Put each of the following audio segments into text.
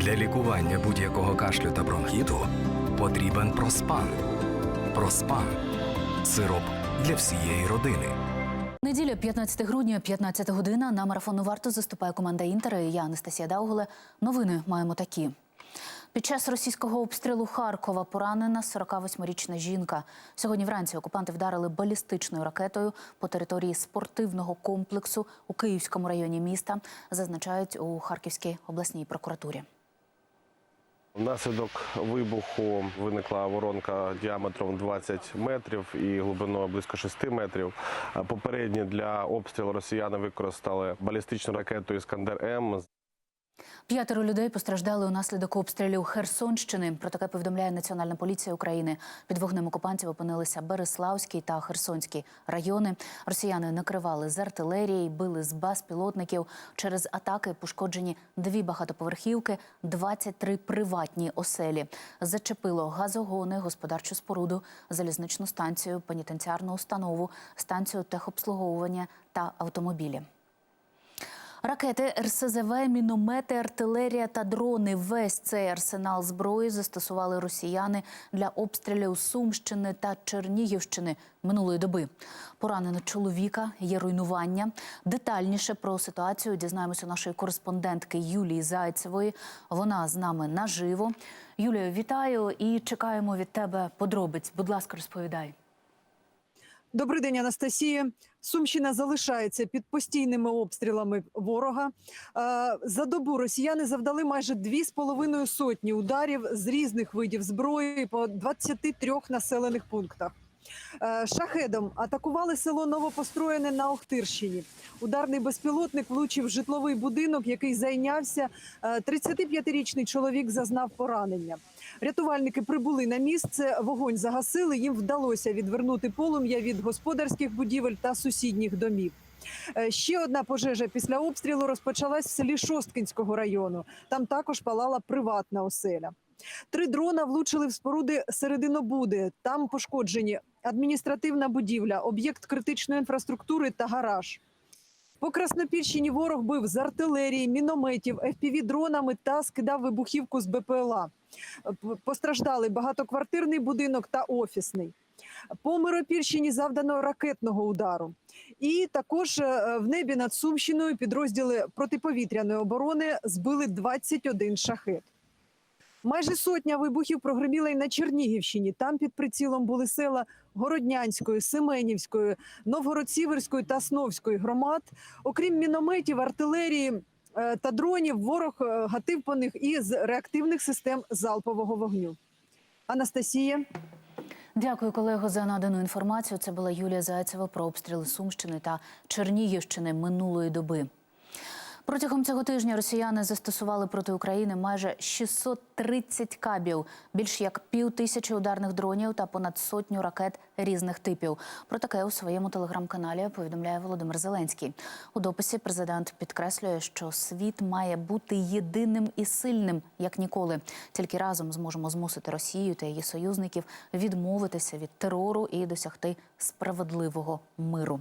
Для лікування будь-якого кашлю та бронхіту потрібен проспан. Проспан сироп для всієї родини. Неділя, 15 грудня, 15 година. На марафону варто заступає команда Інтера. і Я Анастасія Даугуле. Новини маємо такі. Під час російського обстрілу Харкова поранена 48-річна жінка. Сьогодні вранці окупанти вдарили балістичною ракетою по території спортивного комплексу у Київському районі міста, зазначають у Харківській обласній прокуратурі. Внаслідок вибуху виникла воронка діаметром 20 метрів і глибиною близько 6 метрів. Попередні для обстрілу росіяни використали балістичну ракету Іскандер М П'ятеро людей постраждали унаслідок обстрілів Херсонщини. Про таке повідомляє Національна поліція України. Під вогнем окупантів опинилися Береславський та Херсонський райони. Росіяни накривали з артилерії, били з безпілотників. Через атаки пошкоджені дві багатоповерхівки, 23 приватні оселі. Зачепило газогони, господарчу споруду, залізничну станцію, пенітенціарну установу, станцію техобслуговування та автомобілі. Ракети, РСЗВ, міномети, артилерія та дрони. Весь цей арсенал зброї застосували росіяни для обстрілів Сумщини та Чернігівщини минулої доби. Поранено чоловіка, є руйнування. Детальніше про ситуацію дізнаємося у нашої кореспондентки Юлії Зайцевої. Вона з нами наживо. Юлію, вітаю і чекаємо від тебе подробиць. Будь ласка, розповідай. Добрий день, Анастасія. Сумщина залишається під постійними обстрілами ворога. Е, За добу росіяни завдали майже дві з половиною сотні ударів з різних видів зброї по 23 населених пунктах. Е, Шахедом атакували село Новопостроєне на Охтирщині. Ударний безпілотник влучив житловий будинок, який зайнявся. Е, 35-річний чоловік зазнав поранення. Рятувальники прибули на місце, вогонь загасили. Їм вдалося відвернути полум'я від господарських будівель та сусідніх домів. Е, Ще одна пожежа після обстрілу розпочалась в селі Шосткинського району. Там також палала приватна оселя. Три дрона влучили в споруди Серединобуди. Там пошкоджені адміністративна будівля, об'єкт критичної інфраструктури та гараж. По Краснопільщині ворог бив з артилерії, мінометів, fpv дронами та скидав вибухівку з БПЛА. Постраждали багатоквартирний будинок та офісний. По Миропільщині завдано ракетного удару. І також е, в небі над Сумщиною підрозділи протиповітряної оборони збили 21 шахет. Майже сотня вибухів прогреміла й на Чернігівщині. Там під прицілом були села Городнянської, Семенівської, Новгород-Сіверської та Сновської громад. Окрім мінометів, артилерії е, та дронів, ворог е, гатив по них із реактивних систем залпового вогню. Анастасія. Дякую, колего, за надану інформацію. Це була Юлія Зайцева про обстріли Сумщини та Чернігівщини минулої доби. Протягом цього тижня росіяни застосували проти України майже 630 кабів, більш як пів тисячі ударних дронів та понад сотню ракет різних типів. Про таке у своєму телеграм-каналі повідомляє Володимир Зеленський. У дописі президент підкреслює, що світ має бути єдиним і сильним як ніколи. Тільки разом зможемо змусити Росію та її союзників відмовитися від терору і досягти справедливого миру.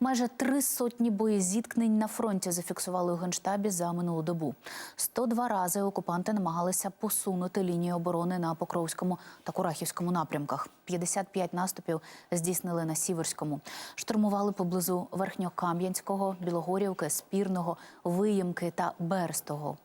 Майже три сотні боєзіткнень на фронті зафіксували у генштабі за минулу добу. 102 рази окупанти намагалися посунути лінію оборони на Покровському та Курахівському напрямках. 55 наступів здійснили на Сіверському. Штурмували поблизу Верхньокам'янського, Білогорівки, Спірного, Виїмки та Берстого.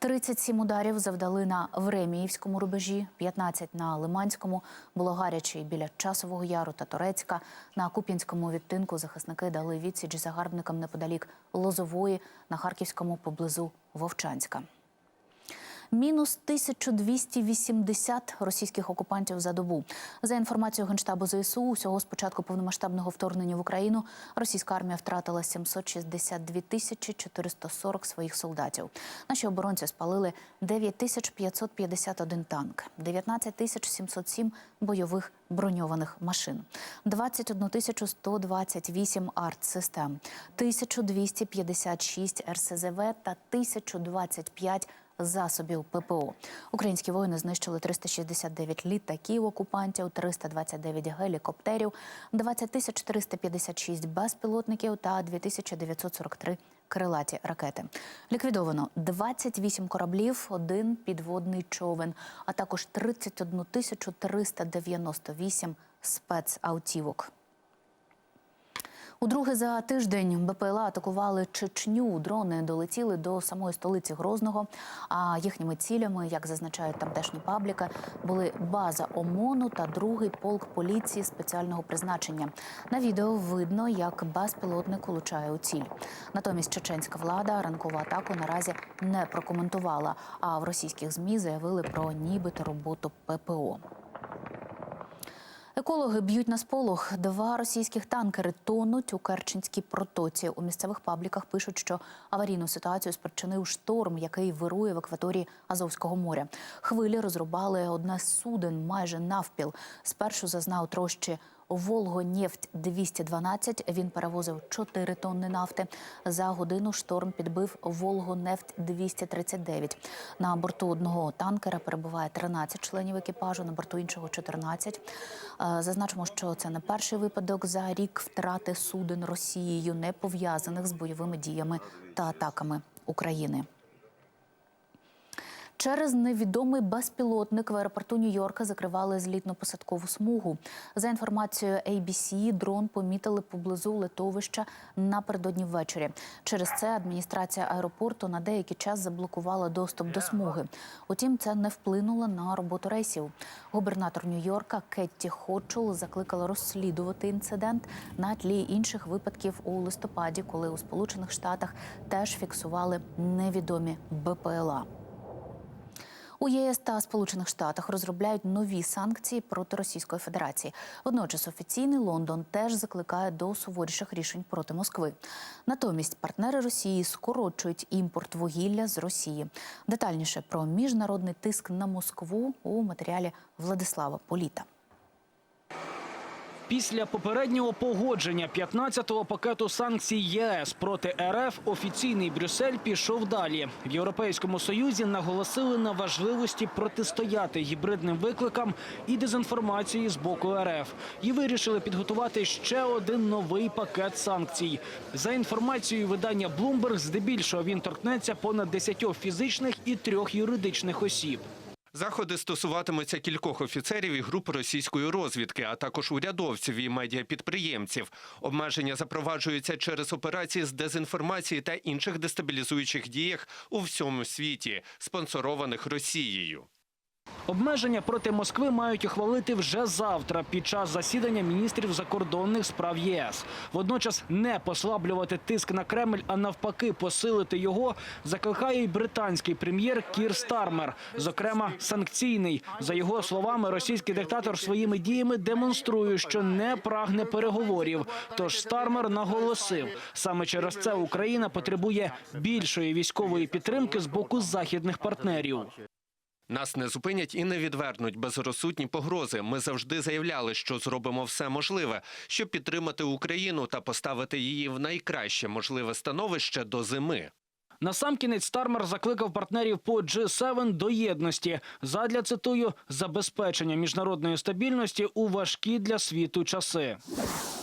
37 ударів завдали на Времіївському рубежі, 15 на Лиманському, було гаряче і біля Часового Яру та Торецька. На Куп'янському відтинку захисники дали відсіч загарбникам неподалік Лозової, на Харківському поблизу Вовчанська. Мінус 1280 російських окупантів за добу. За інформацією Генштабу ЗСУ, усього з початку повномасштабного вторгнення в Україну російська армія втратила 762 тисячі 440 своїх солдатів. Наші оборонці спалили 9551 танк, 19 тисяч 707 бойових броньованих машин, 21 тисячу 128 артсистем, 1256 РСЗВ та 1025 засобів ППО. Українські воїни знищили 369 літаків окупантів, 329 гелікоптерів, 20 тисяч 356 безпілотників та 2943 крилаті ракети. Ліквідовано 28 кораблів, один підводний човен, а також 31 тисячу 398 спецавтівок. Удруге за тиждень БПЛА атакували Чечню. Дрони долетіли до самої столиці Грозного. А їхніми цілями, як зазначають тамтешні пабліки, були база ОМОНу та другий полк поліції спеціального призначення. На відео видно, як безпілотник влучає у ціль. Натомість чеченська влада ранкову атаку наразі не прокоментувала. А в російських змі заявили про нібито роботу ППО. Екологи б'ють на сполох. Два російських танкери тонуть у Керченській протоці. У місцевих пабліках пишуть, що аварійну ситуацію спричинив шторм, який вирує в акваторії Азовського моря. Хвилі розрубали одне суден майже навпіл. Спершу зазнав трощі Волгонефть 212 Він перевозив 4 тонни нафти. За годину шторм підбив Волгонефть 239 На борту одного танкера перебуває 13 членів екіпажу, на борту іншого 14. Е, Зазначимо, що це не перший випадок за рік втрати суден Росією, не пов'язаних з бойовими діями та атаками України. Через невідомий безпілотник в аеропорту Нью-Йорка закривали злітно-посадкову смугу. За інформацією ABC, дрон помітили поблизу литовища напередодні ввечері. Через це адміністрація аеропорту на деякий час заблокувала доступ до смуги. Утім, це не вплинуло на роботу рейсів. Губернатор Нью-Йорка Кетті Хочул закликала розслідувати інцидент на тлі інших випадків у листопаді, коли у Сполучених Штатах теж фіксували невідомі БПЛА. У ЄС та Сполучених Штатах розробляють нові санкції проти Російської Федерації. Водночас офіційний Лондон теж закликає до суворіших рішень проти Москви. Натомість партнери Росії скорочують імпорт вугілля з Росії. Детальніше про міжнародний тиск на Москву у матеріалі Владислава Політа. Після попереднього погодження 15-го пакету санкцій ЄС проти РФ офіційний Брюссель пішов далі. В Європейському Союзі наголосили на важливості протистояти гібридним викликам і дезінформації з боку РФ. І вирішили підготувати ще один новий пакет санкцій. За інформацією видання Bloomberg, здебільшого він торкнеться понад 10 фізичних і трьох юридичних осіб. Заходи стосуватимуться кількох офіцерів і груп російської розвідки, а також урядовців і медіапідприємців. Обмеження запроваджуються через операції з дезінформації та інших дестабілізуючих діях у всьому світі, спонсорованих Росією. Обмеження проти Москви мають ухвалити вже завтра під час засідання міністрів закордонних справ ЄС. Водночас не послаблювати тиск на Кремль, а навпаки, посилити його закликає й британський прем'єр Кір Стармер, зокрема санкційний. За його словами, російський диктатор своїми діями демонструє, що не прагне переговорів. Тож Стармер наголосив, саме через це Україна потребує більшої військової підтримки з боку західних партнерів. Нас не зупинять і не відвернуть безрозсудні погрози. Ми завжди заявляли, що зробимо все можливе, щоб підтримати Україну та поставити її в найкраще можливе становище до зими. Насамкінець Стармер закликав партнерів по G7 до єдності задля цитую забезпечення міжнародної стабільності у важкі для світу часи.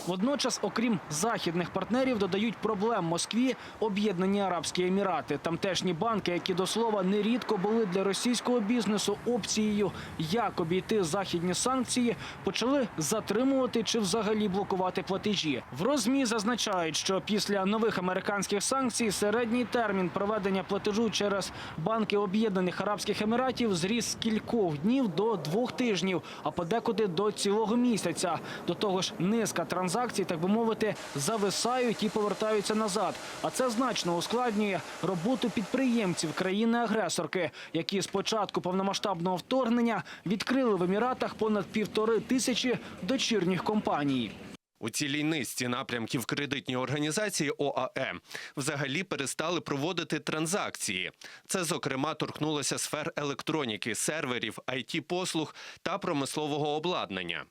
Водночас, окрім західних партнерів, додають проблем Москві Об'єднані Арабські Емірати. Тамтешні банки, які до слова нерідко були для російського бізнесу опцією, як обійти західні санкції, почали затримувати чи взагалі блокувати платежі. В розмі зазначають, що після нових американських санкцій середній термін проведення платежу через банки Об'єднаних Арабських Еміратів зріс з кількох днів до двох тижнів, а подекуди до цілого місяця. До того ж, низка транзакцій, так би мовити, зависають і повертаються назад. А це значно ускладнює роботу підприємців країни-агресорки, які з початку повномасштабного вторгнення відкрили в Еміратах понад півтори тисячі дочірніх компаній. У цілій низці напрямків кредитні організації ОАЕ взагалі перестали проводити транзакції. Це, зокрема, торкнулося сфер електроніки, серверів, it послуг та промислового обладнання.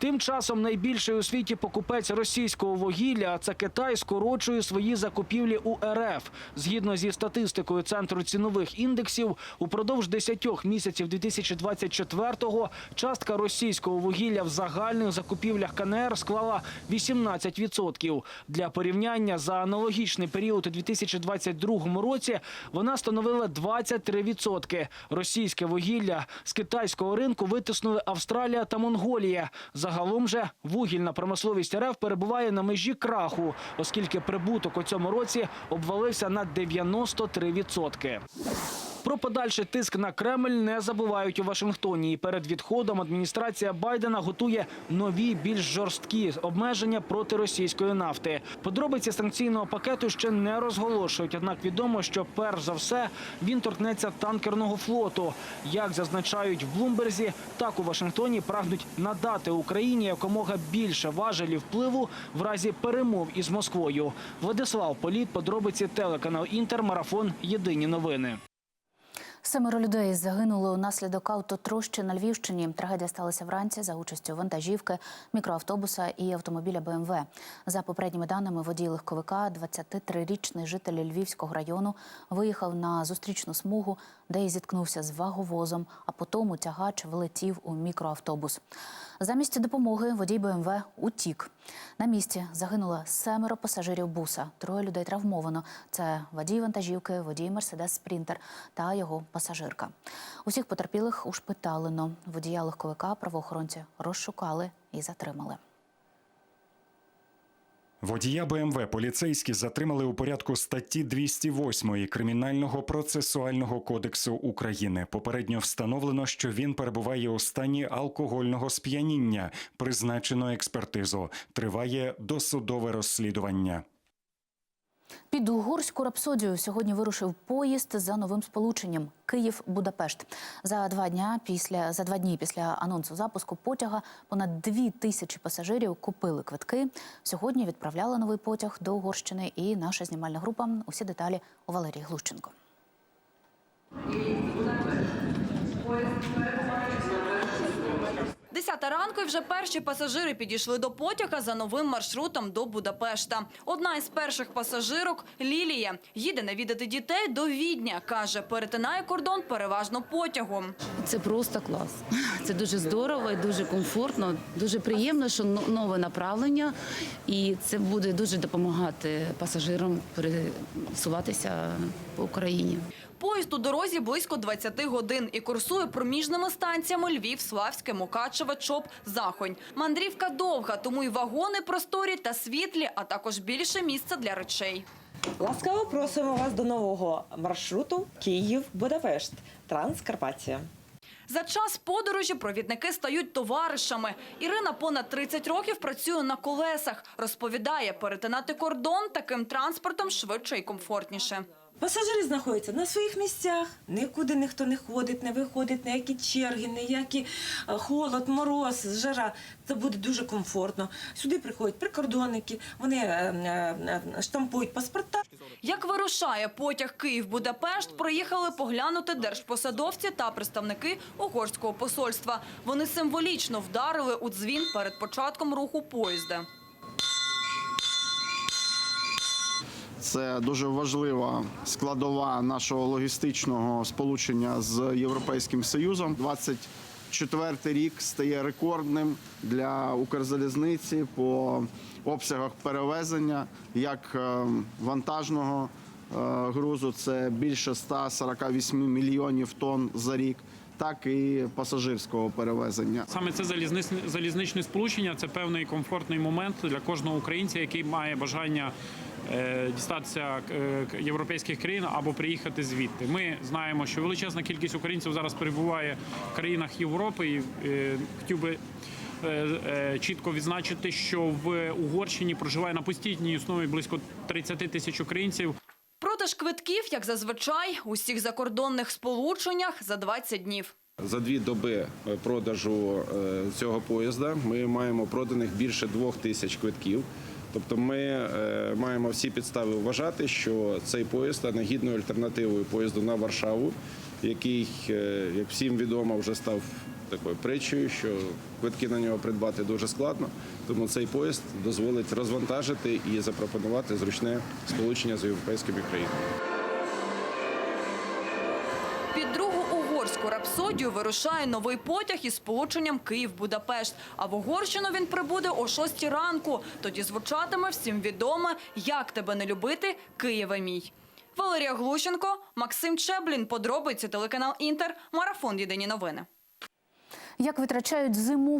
Тим часом найбільший у світі покупець російського вугілля, а це Китай, скорочує свої закупівлі у РФ. Згідно зі статистикою Центру цінових індексів, упродовж 10 місяців 2024-го частка російського вугілля в загальних закупівлях КНР склала 18%. Для порівняння за аналогічний період у 2022 році вона становила 23%. Російське вугілля з китайського ринку витиснули Австралія та Монголія. Загалом же вугільна промисловість РФ перебуває на межі краху, оскільки прибуток у цьому році обвалився на 93%. Про подальший тиск на Кремль не забувають у Вашингтоні. І перед відходом адміністрація Байдена готує нові, більш жорсткі обмеження проти російської нафти. Подробиці санкційного пакету ще не розголошують. Однак відомо, що перш за все він торкнеться танкерного флоту. Як зазначають в Блумберзі, так у Вашингтоні прагнуть надати Україні якомога більше важелів впливу в разі перемов із Москвою. Владислав Політ, подробиці телеканал Інтер, марафон. Єдині новини. Семеро людей загинули унаслідок автотрощі на Львівщині. Трагедія сталася вранці за участю вантажівки, мікроавтобуса і автомобіля БМВ. За попередніми даними, водій легковика, 23-річний житель Львівського району, виїхав на зустрічну смугу, де й зіткнувся з ваговозом, а потім тягач влетів у мікроавтобус. Замість допомоги водій БМВ утік. На місці загинуло семеро пасажирів буса. Троє людей травмовано. Це водій вантажівки, водій Мерседес Спрінтер та його пасажирка. Усіх потерпілих ушпиталено. Водія легковика правоохоронці розшукали і затримали. Водія БМВ поліцейські затримали у порядку статті 208 Кримінального процесуального кодексу України. Попередньо встановлено, що він перебуває у стані алкогольного сп'яніння. Призначено експертизу. Триває досудове розслідування. Під угорську рапсодію сьогодні вирушив поїзд за новим сполученням Київ-Будапешт. За два дня після за два дні після анонсу запуску потяга понад дві тисячі пасажирів купили квитки. Сьогодні відправляли новий потяг до Угорщини. І наша знімальна група. Усі деталі у Валерії Глущенко. Десята ранку і вже перші пасажири підійшли до потяга за новим маршрутом до Будапешта. Одна із перших пасажирок Лілія їде навідати дітей до Відня. каже, перетинає кордон переважно потягом. Це просто клас. Це дуже здорово і дуже комфортно. Дуже приємно, що но- нове направлення, і це буде дуже допомагати пасажирам пересуватися по Україні. Поїзд у дорозі близько 20 годин і курсує проміжними станціями Львів, Славське, Мукачеве, Чоп, Захонь. Мандрівка довга, тому й вагони просторі та світлі, а також більше місця для речей. Ласкаво просимо вас до нового маршруту Київ-Будапешт Транскарпатія. За час подорожі провідники стають товаришами. Ірина понад 30 років працює на колесах. Розповідає, перетинати кордон таким транспортом швидше і комфортніше. Пасажири знаходяться на своїх місцях, нікуди ніхто не ходить, не виходить, ніякі черги, ніякі е, холод, мороз, жара. Це буде дуже комфортно. Сюди приходять прикордонники, вони е, е, штампують паспорта. Як вирушає потяг Київ-Будапешт, приїхали поглянути держпосадовці та представники угорського посольства. Вони символічно вдарили у дзвін перед початком руху поїзда. Це дуже важлива складова нашого логістичного сполучення з Європейським Союзом. 24 рік стає рекордним для Укрзалізниці по обсягах перевезення як е, вантажного е, грузу. Це більше 148 мільйонів тонн за рік. Так і пасажирського перевезення. Саме це залізничне, залізничне сполучення це певний комфортний момент для кожного українця, який має бажання дістатися е, європейських країн або приїхати звідти. Ми знаємо, що величезна кількість українців зараз перебуває в країнах Європи. І е, хотів би е, е, чітко відзначити, що в Угорщині проживає на постійній основі близько 30 тисяч українців. Продаж квитків, як зазвичай, у всіх закордонних сполученнях за 20 днів. За дві доби е, продажу е, цього поїзда ми маємо проданих більше двох тисяч квитків. Тобто ми е, маємо всі підстави вважати, що цей поїзд стане гідною альтернативою поїзду на Варшаву, який, е, як всім відомо, вже став такою притчею, що квитки на нього придбати дуже складно. Тому цей поїзд дозволить розвантажити і запропонувати зручне сполучення з європейськими країнами. Угорську рапсодію вирушає новий потяг із сполученням Київ-Будапешт. А в Угорщину він прибуде о 6 ранку. Тоді звучатиме всім відоме «Як тебе не любити, Києве мій». Валерія Глущенко, Максим Чеблін. Подробиці телеканал Інтер. Марафон. Єдині новини. Як витрачають зиму